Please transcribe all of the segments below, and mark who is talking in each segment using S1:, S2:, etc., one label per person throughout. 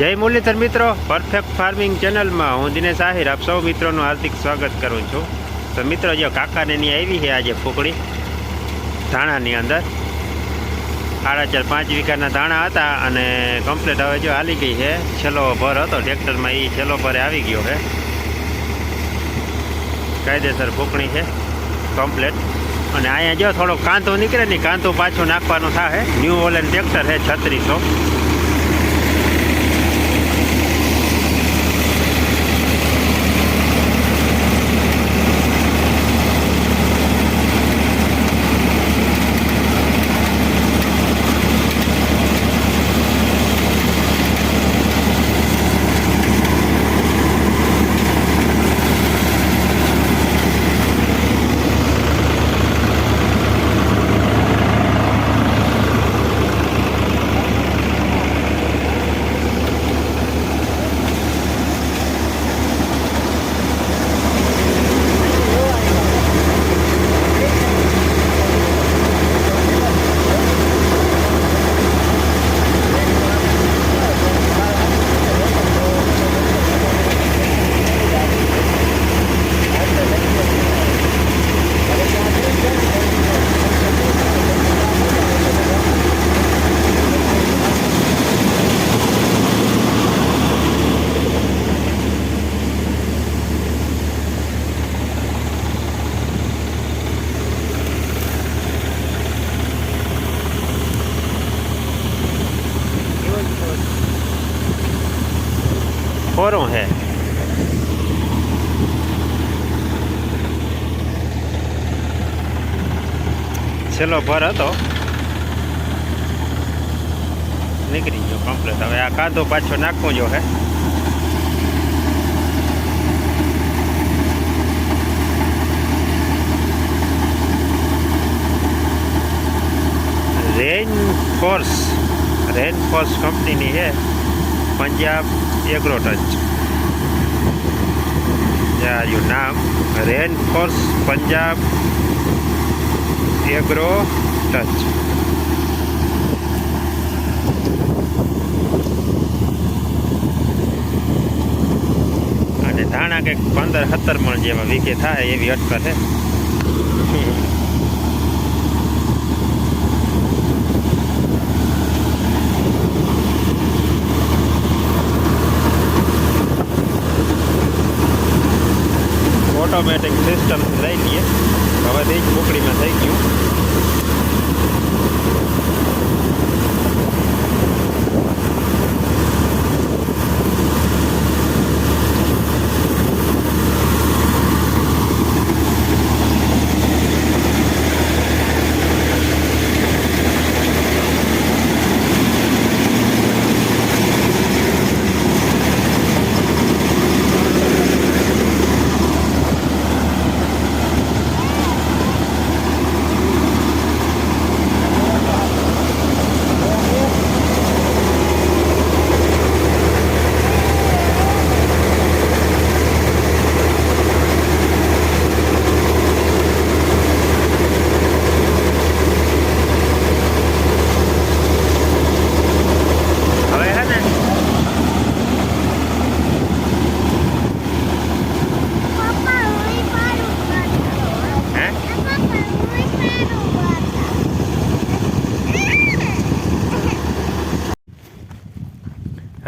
S1: જય મુરલીધર મિત્રો perfect farming ચેનલમાં હું દિનેશ આહિર, આપ સૌ મિત્રોનું હાર્દિક સ્વાગત કરું છું. તો મિત્રો, જો કાકાને ની આવી છે આજે ફૂકડી ધાણાની અંદર. સાડા ચાર પાંચ વીઘાના ધાણા હતા અને કમ્પ્લીટ હવે જો હાલી ગઈ છે. છેલ્લો ભર હતો, ટ્રેક્ટરમાં એ છેલ્લો ભરે આવી ગયો છે. કાયદેસર ફૂકણી છે કમ્પ્લીટ અને અહીંયા જો થોડો કાંતો નીકળે ને કાંતો પાછો નાખવાનો થાય. ન્યૂ ઓલેન ટ્રેક્ટર છે છત્રીસો. ખોરું હે. છેલ્લો ભર હતો. નીકળી ગયો કમ્પ્લેટ હવે આ કાંદો પાછો નાખવો જો હે. રેન ફોર્સ રેન ફોર્સ કંપનીની છે પંજાબ એગ્રો ટચ યાર નામ. Rain force Punjab agro touch અને ધાણા કંઈક પંદર, સત્તર મણ જેમાં વીકે થાય એવી અટકર છે ઓટોમેટિક સિસ્ટમ લઈ ગઈ હવે તે જ મોકળીમાં થઈ ગયું.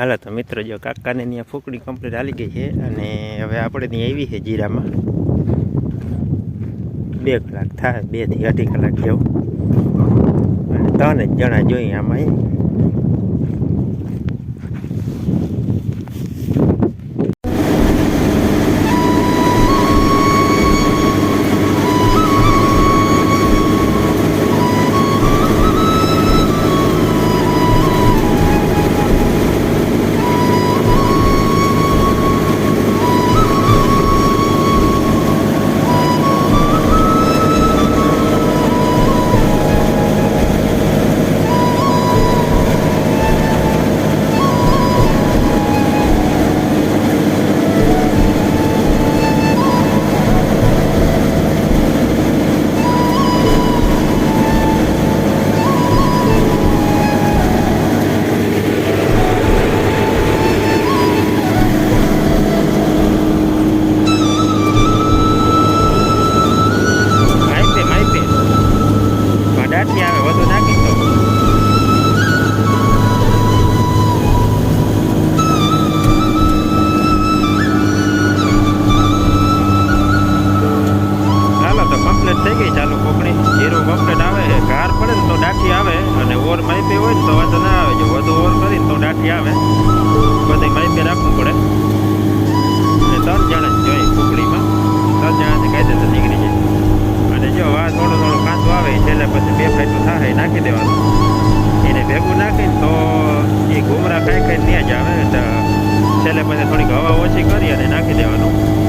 S1: હાલો તો મિત્રો, જો કાકાને ત્યાં ફૂકડી કમ્પ્લીટ હાલી ગઈ છે અને હવે આપણે ત્યાં આવી છે જીરામાં. બે કલાક થાય, બેથી અઢી કલાક જેવું. અને ત્રણ જ જણા જોઈએ આમાં કાઠી આવે. જો વધુ ઓવર કરીને તો ડાઠી આવે. બધી માહિતી રાખવું પડે. એટલે ત્રણ જણા જોઈએ ફૂકડીમાં ત્રણ જણાથી કાયદેસર નીકળી જાય. અને જો આ થોડો થોડો કાંતો આવે છેલ્લે પછી બે ફાઈટું થાય નાખી દેવાનું. એને ભેગું નાખીને તો એ ઘૂમરા ખાઈ ખાઈ ત્યાં જ આવે. તો છેલ્લે પછી થોડીક હવા ઓછી કરી અને નાખી દેવાનું.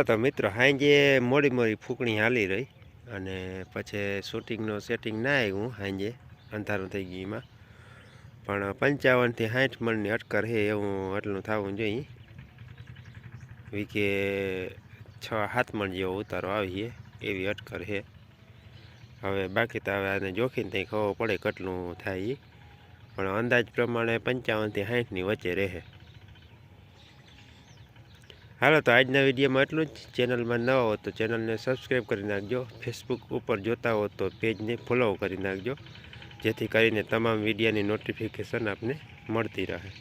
S1: હાલો તો મિત્રો સાંજે મોડી મોડી ફૂકણી હાલી રહી અને પછી શૂટિંગનો સેટિંગ ના આવ્યું સાંજે અંધારું થઈ ગયું એમાં. પણ પંચાવનથી સાઠ મણની અટકર હે એવું એટલું થવું જોઈએ. વીકે છ સાત મણ જેવો ઉતારો આવીએ એવી અટકર છે હવે બાકી તો હવે આને જોખીને ત્યાં ખબર પડે કેટલું થાય. પણ અંદાજ પ્રમાણે પંચાવનથી સાઠની વચ્ચે રહે. હાલો, તો આજના વિડીયોમાં એટલું જ. ચેનલમાં નવા હો તો ચેનલને સબસ્ક્રાઈબ કરી નાખજો. ફેસબુક ઉપર જોતા હો તો પેજને ફોલો કરી નાખજો. જેથી કરીને તમામ વિડીયાની નોટિફિકેશન આપને મળતી રહે.